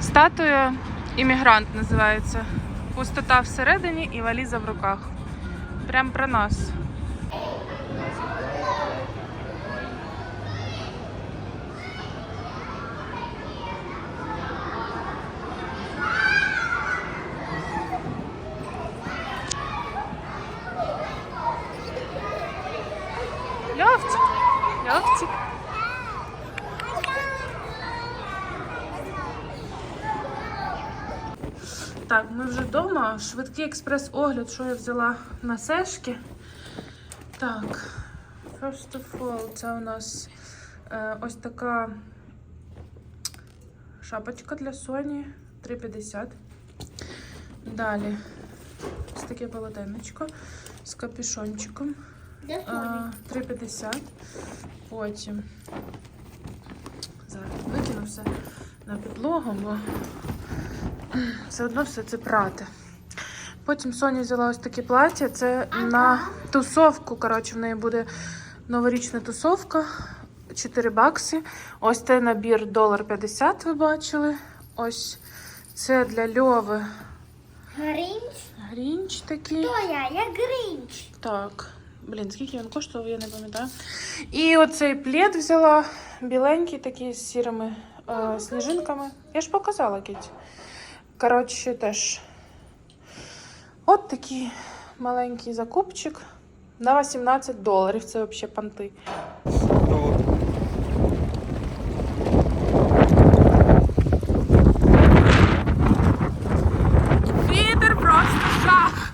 Статуя іммігрант називається. Пустота всередині і валіза в руках. Прям про нас. Льовчик, Льовчик. Так, ми вже вдома. Швидкий експрес-огляд, що я взяла на сешки. Так, first of all, це у нас е, ось така шапочка для Соні 3,50. Далі ось таке полотенечко з капюшончиком. Е, 3,50. Потім зараз викину все на підлогу, бо все одно все це прати. Потім Соня взяла ось таке плаття. Це на тусовку. Коротше, в неї буде новорічна тусовка. 4 бакси. Ось цей набір долар 50, ви бачили. Ось це для Льови Гринч? грінч такий. Хто я? Я Гринч. Так. Блін, скільки він коштував, я не пам'ятаю. І оцей плед взяла біленький, такий з сірими е, сніжинками. Я ж показала кіть. Коротше, теж. От такий маленький закупчик на 18 доларів. Це взагалі панти. Вітер просто жах.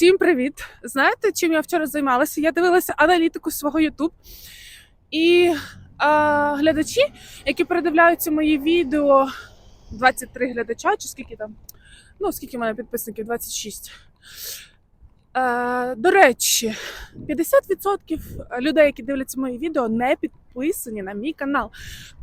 Всім привіт! Знаєте, чим я вчора займалася? Я дивилася аналітику свого YouTube. І а, глядачі, які передивляються мої відео, 23 глядача, чи скільки там? Ну, скільки в мене підписників? 26. Е, до речі, 50% людей, які дивляться мої відео, не підписані на мій канал.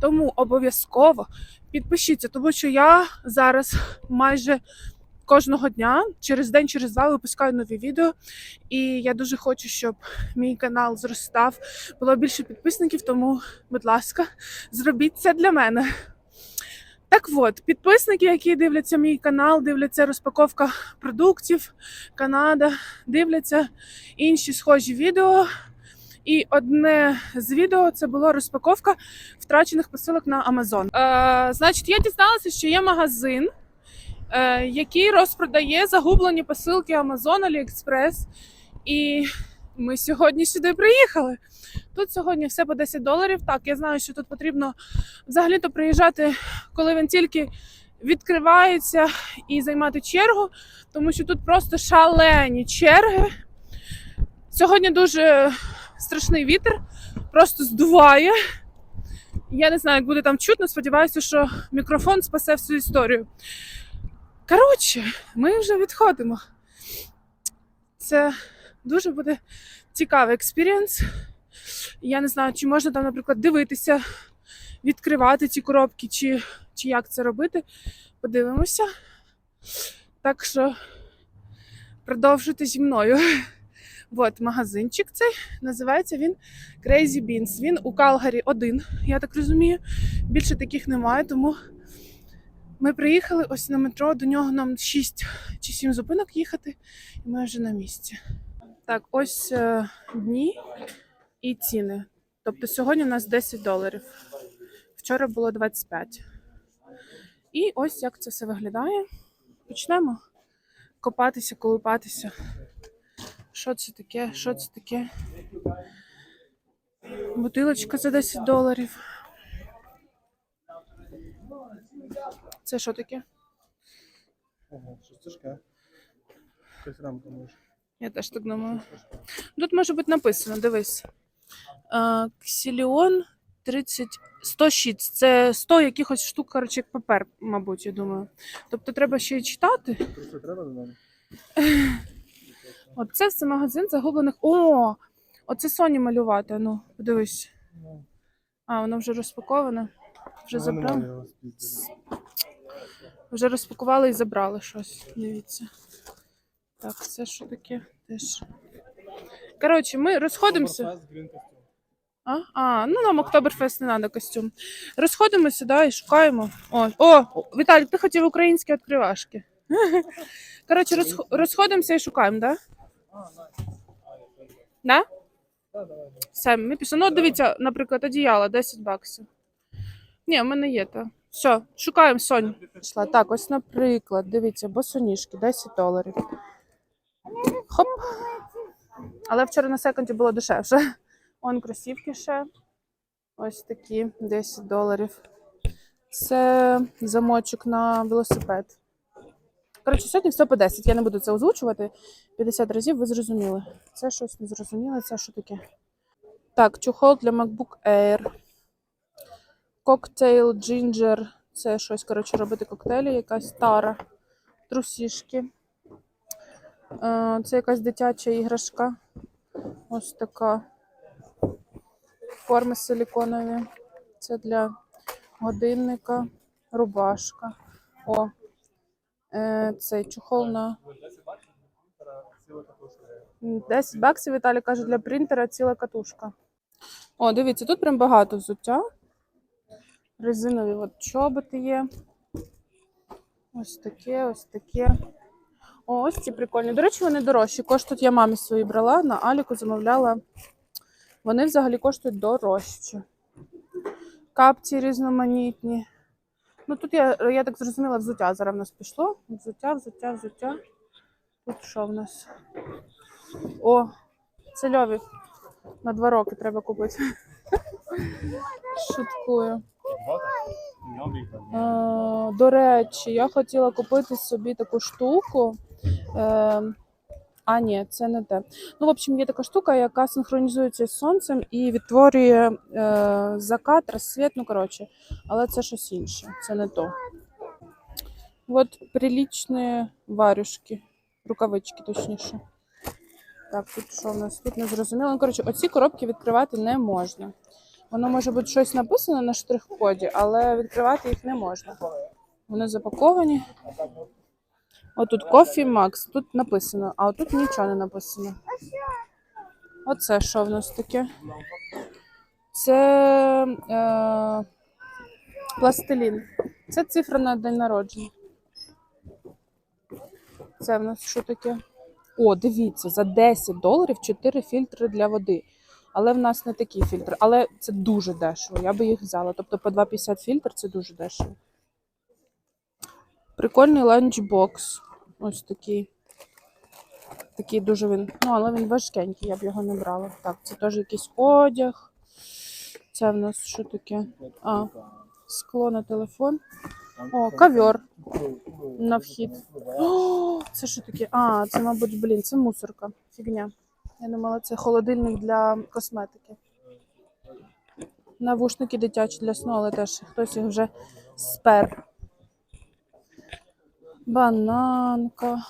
Тому обов'язково підпишіться, тому що я зараз майже кожного дня, через день, через два випускаю нові відео. І я дуже хочу, щоб мій канал зростав, було більше підписників, тому, будь ласка, зробіть це для мене. Так от, підписники, які дивляться мій канал, дивляться розпаковка продуктів, Канада, дивляться інші схожі відео. І одне з відео це було розпаковка втрачених посилок на Amazon. Е, значить, я дізналася, що є магазин, який розпродає загублені посилки Amazon, AliExpress. І ми сьогодні сюди приїхали. Тут сьогодні все по 10 доларів. Так, я знаю, що тут потрібно взагалі-то приїжджати, коли він тільки відкривається і займати чергу, тому що тут просто шалені черги. Сьогодні дуже страшний вітер, просто здуває. Я не знаю, як буде там чутно. Сподіваюся, що мікрофон спасе всю історію. Коротше, ми вже відходимо. Це дуже буде цікавий експірієнс. Я не знаю, чи можна там, наприклад, дивитися, відкривати ці коробки, чи, чи як це робити. Подивимося. Так що продовжуйте зі мною. От магазинчик цей. Називається він Crazy Beans. Він у Калгарі один, я так розумію. Більше таких немає, тому ми приїхали ось на метро. До нього нам 6 чи 7 зупинок їхати, і ми вже на місці. Так, ось е, дні і ціни. Тобто сьогодні у нас 10 доларів. Вчора було 25. І ось як це все виглядає. Почнемо копатися, колупатися. Що це таке? Що це таке? Бутилочка за 10 доларів. Це що таке? Ого, щось тяжке. Якась рамка може. Я теж так думаю. Тут може бути написано, дивись. Ксіліон 30, 100 щіц. Це 100 якихось штук, коротше, як папер, мабуть, я думаю. Тобто треба ще й читати. Просто треба до мене? От це все магазин загублених. О! Оце Соні малювати. Ну, подивись. Ну, А, воно вже розпаковане. Вже забрали? Вже розпакували і забрали щось. Дивіться. Так, це що таке? Теж. Коротше, ми розходимося. А, а ну нам Октоберфест не треба костюм. Розходимося, да, і шукаємо. О, о, Віталік, ти хотів українські відкривашки. Коротше, розх- розходимося і шукаємо, да? Да? Так, давай, давай. Все, ми пішли. Ну, дивіться, наприклад, одіяло 10 баксів. Ні, в мене є то. Все, шукаємо Сонь. Пішла. Так, ось, наприклад, дивіться, босоніжки, 10 доларів. Хоп. Але вчора на секунді було дешевше. Он кросівки ще. Ось такі 10 доларів. Це замочок на велосипед. Коротше, сьогодні все по 10. Я не буду це озвучувати. 50 разів ви зрозуміли. Це щось не зрозуміло, це що таке? Так, чохол для MacBook Air. Коктейл Ginger. Це щось, коротше, робити коктейлі, якась тара. Трусішки. Е, Це якась дитяча іграшка. Ось така. Форми силіконові. Це для годинника. Рубашка. О. Е, Цей чохол на 10 баксів Віталій каже, для принтера ціла катушка. О, дивіться, тут прям багато взуття. Резинові от чоботи є. Ось таке, ось таке. О, ось ці прикольні. До речі, вони дорожчі. Коштують я мамі свої брала, на Аліку замовляла. Вони взагалі коштують дорожче. Капці різноманітні. Ну тут я, я так зрозуміла, взуття зараз в нас пішло. Взуття, взуття, взуття. Тут що в нас? О, це льові. На два роки треба купити. Шуткую. Е, до речі, я хотіла купити собі таку штуку. Е, а, ні, це не те. Ну, в общем, є така штука, яка синхронізується з сонцем і відтворює е, закат, розсвіт, ну коротше, але це щось інше, це не то. От прилічні варюшки, рукавички, точніше. Так, тут що в нас? Тут не зрозуміло. Ну, коротше, оці коробки відкривати не можна. Воно може бути щось написано на штрих-коді, але відкривати їх не можна. Вони запаковані. Отут Coffee Max, тут написано, а отут нічого не написано. Оце що в нас таке? Це е, пластилін. Це цифра на день народження. Це в нас що таке? О, дивіться, за 10 доларів 4 фільтри для води. Але в нас не такі фільтри. Але це дуже дешево. Я би їх взяла. Тобто по 2,50 фільтр це дуже дешево. Прикольний ланчбокс. Ось такий. Такий дуже він. Ну, але він важкенький, я б його не брала. Так, це теж якийсь одяг. Це в нас що таке? А, скло на телефон. О, ковер на вхід. О, це що таке? А, це, мабуть, блін, це мусорка. Фігня. Я думала, це холодильник для косметики. Навушники дитячі для сну, але теж хтось їх вже спер. Бананка.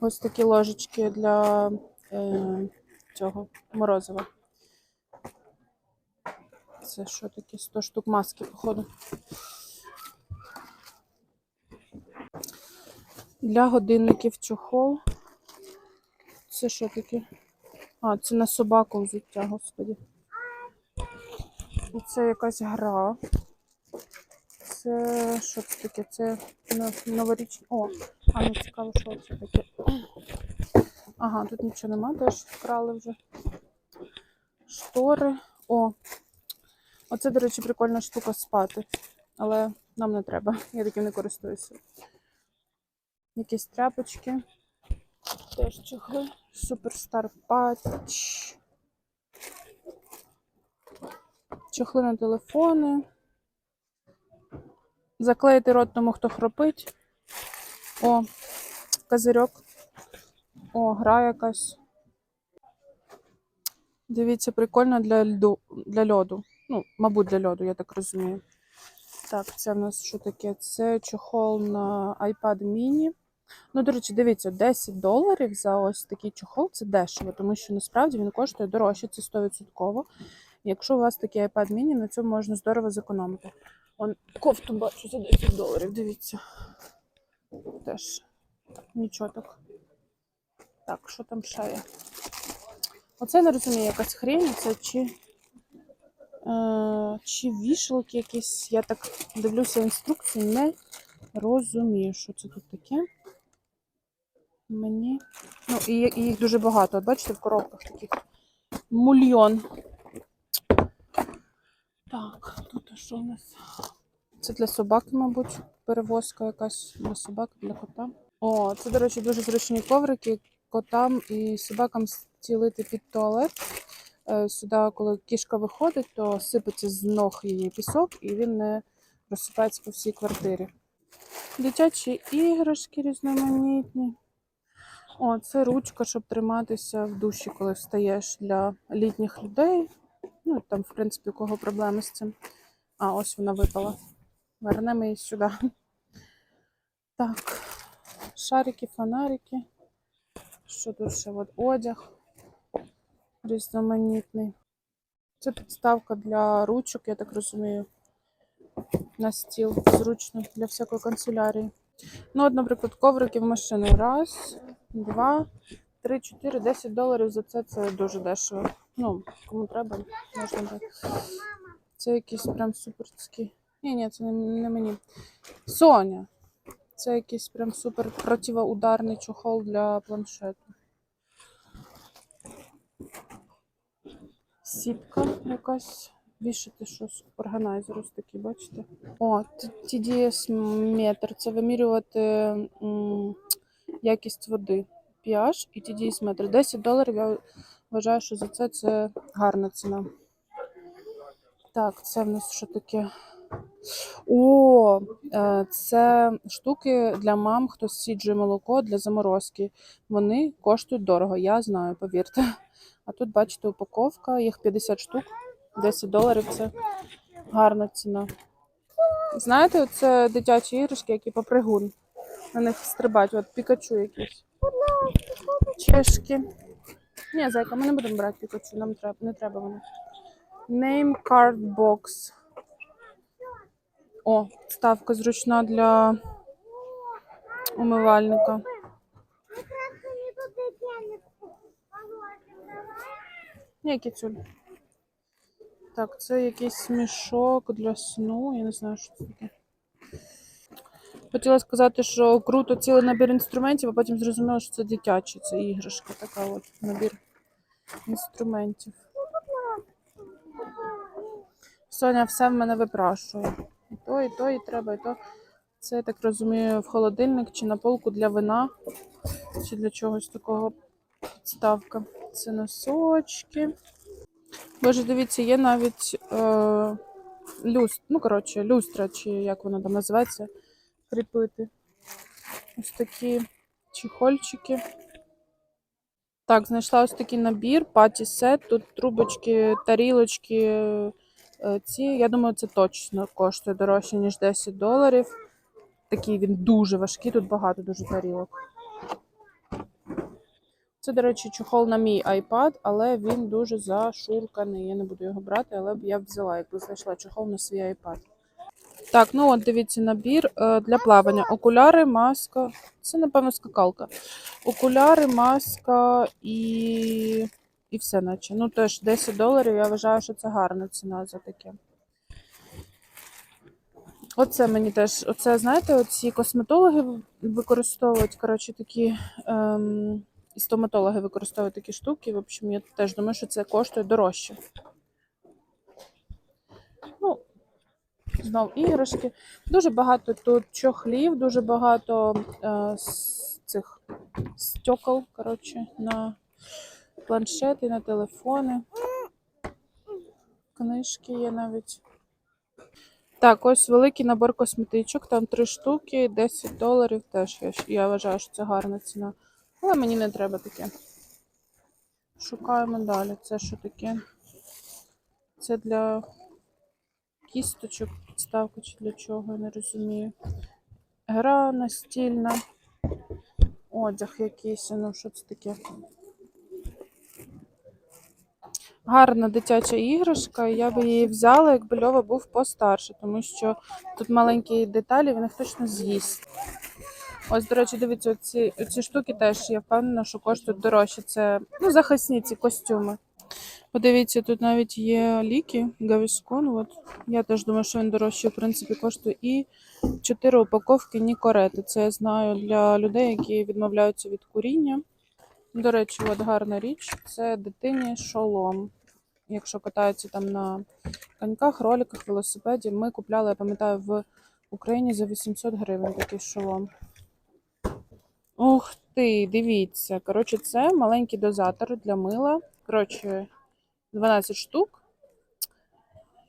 Ось такі ложечки для е, цього морозива. Це що таке? 100 штук маски, походу. Для годинників чохол. Це що таке? А, це на собаку взуття, господі. І це якась гра. Це що це таке? Це новорічний. О, а не цікаво, що це таке. Ага, тут нічого нема, теж вкрали вже. Штори. О, оце, до речі, прикольна штука спати. Але нам не треба. Я таким не користуюся. Якісь тряпочки. Теж чохли. Суперстар патч. Чохли на телефони. Заклеїти рот тому, хто хропить. О, козирьок. О, гра якась. Дивіться, прикольно для льду, для льоду. Ну, мабуть, для льоду, я так розумію. Так, це в нас що таке? Це чохол на iPad mini. Ну, до речі, дивіться, 10 доларів за ось такий чохол це дешево, тому що насправді він коштує дорожче, це 100%. Якщо у вас такий iPad mini, на цьому можна здорово зекономити. Он кофту бачу за 10 доларів, дивіться. Теж нічого так. Так, що там ще є? Оце не розумію, якась хрень, це чи, е, чи вішалки якісь. Я так дивлюся інструкції, не розумію, що це тут таке. Мені. Ну, і, і їх дуже багато. От бачите, в коробках таких мульйон. Так, тут що у нас? Це для собаки, мабуть, перевозка якась для собаки, для кота. О, це, до речі, дуже зручні коврики котам і собакам стілити під туалет. Е, Сюди, коли кішка виходить, то сипеться з ног її пісок, і він не розсипається по всій квартирі. Дитячі іграшки різноманітні. О, це ручка, щоб триматися в душі, коли встаєш для літніх людей. Ну, там, в принципі, у кого проблеми з цим. А, ось вона випала. Вернемо її сюди. Так, шарики, фонарики. Що тут ще? От одяг різноманітний. Це підставка для ручок, я так розумію. На стіл зручно для всякої канцелярії. Ну, от, наприклад, коврики в машину. Раз, два, три, чотири, десять доларів за це це дуже дешево. Ну, кому треба, можна брати. Це якийсь прям суперський. Ні, ні, це не, не мені. Соня. Це якийсь прям супер противоударний чохол для планшету. Сітка якась. Вішати щось. Органайзер ось такий, бачите? О, TDS метр. Це вимірювати якість води. pH і TDS метр. 10 доларів. Я вважаю, що за це це гарна ціна. Так, це в нас що таке? О, е, це штуки для мам, хто сіджує молоко для заморозки. Вони коштують дорого, я знаю, повірте. А тут, бачите, упаковка, їх 50 штук, 10 доларів це гарна ціна. Знаєте, це дитячі іграшки, які попригун. На них стрибають, от пікачу якісь. Чешки. Ні, зайка, ми не будемо брати пікачу, нам треба, не треба воно. Name card box. О, ставка зручна для умивальника. Ні, кіцюль. Так, це якийсь мішок для сну. Я не знаю, що це таке. Хотіла сказати, що круто цілий набір інструментів, а потім зрозуміла, що це дитячі, це іграшка, така от набір інструментів. Соня все в мене випрашує. І то, і то, і треба, і то. Це, я так розумію, в холодильник чи на полку для вина, чи для чогось такого підставка. Це носочки. Боже, дивіться, є навіть е, люст, ну, коротше, люстра, чи як воно там називається, кріпити. Ось такі чехольчики. Так, знайшла ось такий набір, паті сет. Тут трубочки, тарілочки. е, Ці, я думаю, це точно коштує дорожче, ніж 10 доларів. Такий він дуже важкий, тут багато дуже тарілок. Це, до речі, чохол на мій iPad, але він дуже зашурканий. Я не буду його брати, але я б взяла, якби знайшла чохол на свій iPad. Так, ну от дивіться набір е, для плавання. Окуляри, маска. Це, напевно, скакалка. Окуляри, маска і. І все, наче. Ну, теж 10 доларів. Я вважаю, що це гарна ціна за таке. Оце мені теж, оце, знаєте, оці косметологи використовують, коротше, такі. Ем, стоматологи використовують такі штуки. В общем, я теж думаю, що це коштує дорожче. Знов іграшки. Дуже багато тут чохлів, дуже багато е, цих стекол, коротше, на планшети, на телефони. Книжки є навіть. Так, ось великий набор косметичок, там три штуки, 10 доларів теж. Я, я вважаю, що це гарна ціна. Але мені не треба таке. Шукаємо далі. Це що таке? Це для кісточок, підставка чи для чого, я не розумію. Гра настільна. Одяг якийсь, ну що це таке? Гарна дитяча іграшка, я би її взяла, якби Льова був постарше, тому що тут маленькі деталі, він їх точно з'їсть. Ось, до речі, дивіться, ці, ці штуки теж я впевнена, що коштують дорожче. Це ну, захисні ці костюми. Подивіться, тут навіть є ліки, Гавіскон. От. Я теж думаю, що він дорожче, в принципі, коштує. І чотири упаковки Нікорети. Це я знаю для людей, які відмовляються від куріння. До речі, от гарна річ це дитині шолом. Якщо катаються там на коньках, роликах, велосипеді, ми купляли, я пам'ятаю, в Україні за 800 гривень такий шолом. Ух ти, дивіться. Коротше, це маленький дозатор для мила. Коротше, 12 штук.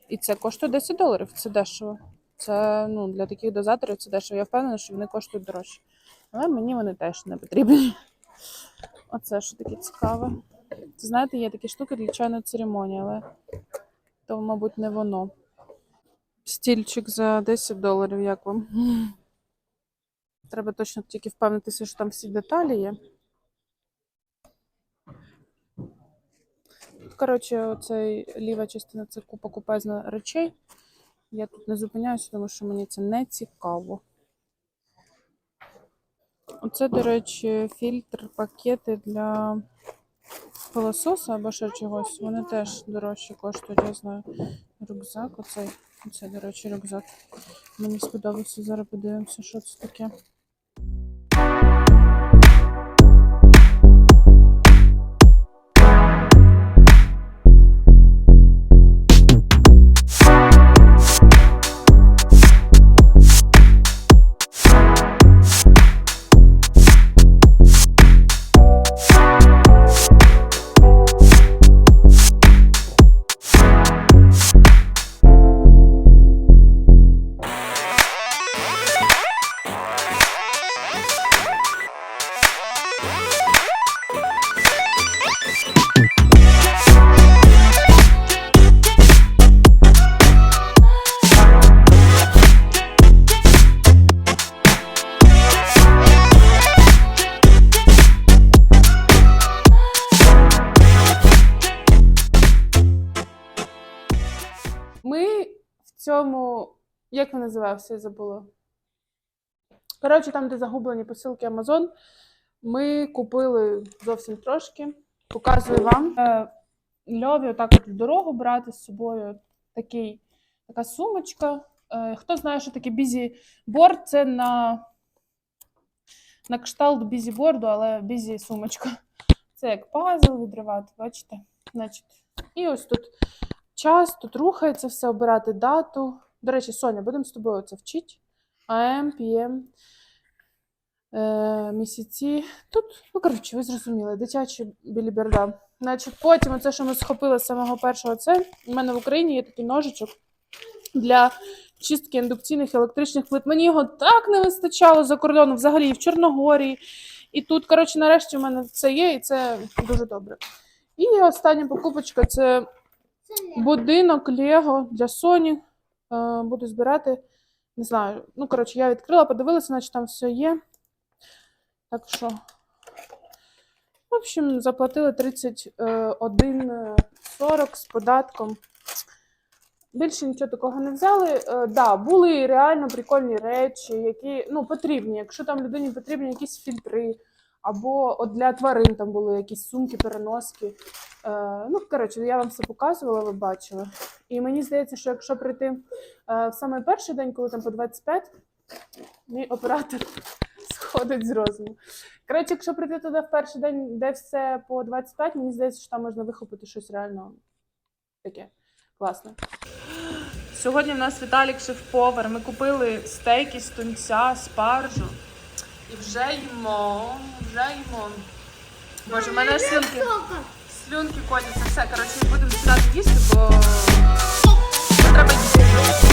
І це коштує 10 доларів. Це дешево. Це ну, для таких дозаторів це дешево. Я впевнена, що вони коштують дорожче. Але мені вони теж не потрібні. Оце що таке цікаве. Це знаєте, є такі штуки для чайної церемонії, але то, мабуть, не воно. Стільчик за 10 доларів, як вам? Треба точно тільки впевнитися, що там всі деталі є. Коротше, оцей ліва частина це купа купезна речей. Я тут не зупиняюся, тому що мені це не цікаво. Оце, до речі, фільтр, пакети для пилососа або ще чогось. Вони теж дорожче коштують, я знаю. Рюкзак, оцей. Оце, до речі, рюкзак. Мені сподобався. Зараз подивимося, що це таке. Цьому. Як він називався, я забула. Коротше, там, де загублені посилки Amazon, ми купили зовсім трошки. Показую вам. Е, Льові отак от в дорогу брати з собою такий, така сумочка. Е, Хто знає, що таке бізі-борд, це на, на кшталт бізі-борду, але бізі-сумочка. Це як пазл відривати, бачите? Значить, і ось тут час, тут рухається все, обирати дату. До речі, Соня, будемо з тобою це вчити. АМ, ПМ, е, місяці. Тут, ну коротше, ви зрозуміли, дитячі біліберда. Значить, потім оце, що ми схопили з самого першого, це у мене в Україні є такий ножичок для чистки індукційних електричних плит. Мені його так не вистачало за кордоном, взагалі і в Чорногорії. І тут, коротше, нарешті в мене це є, і це дуже добре. І остання покупочка це. Будинок Лего для Соні. Е, буду збирати. Не знаю. Ну, коротше, я відкрила, подивилася, значить там все є. Так що. В общем, заплатили 31,40 з податком. Більше нічого такого не взяли. Е, да, були реально прикольні речі, які ну, потрібні. Якщо там людині потрібні якісь фільтри, або от для тварин там були якісь сумки, переноски. Е, ну, коротше, я вам все показувала, ви бачили. І мені здається, що якщо прийти е, в саме перший день, коли там по 25, мій оператор сходить з розуму. Коротше, якщо прийти туди в перший день, де все по 25, мені здається, що там можна вихопити щось реально таке класне. Сьогодні в нас Віталік шеф-повар. Ми купили стейки з тунця, спаржу. І вже їмо, вже їмо. Боже, в мене аж слюнки, коляться. Все, коротше, будемо сідати їсти, бо треба.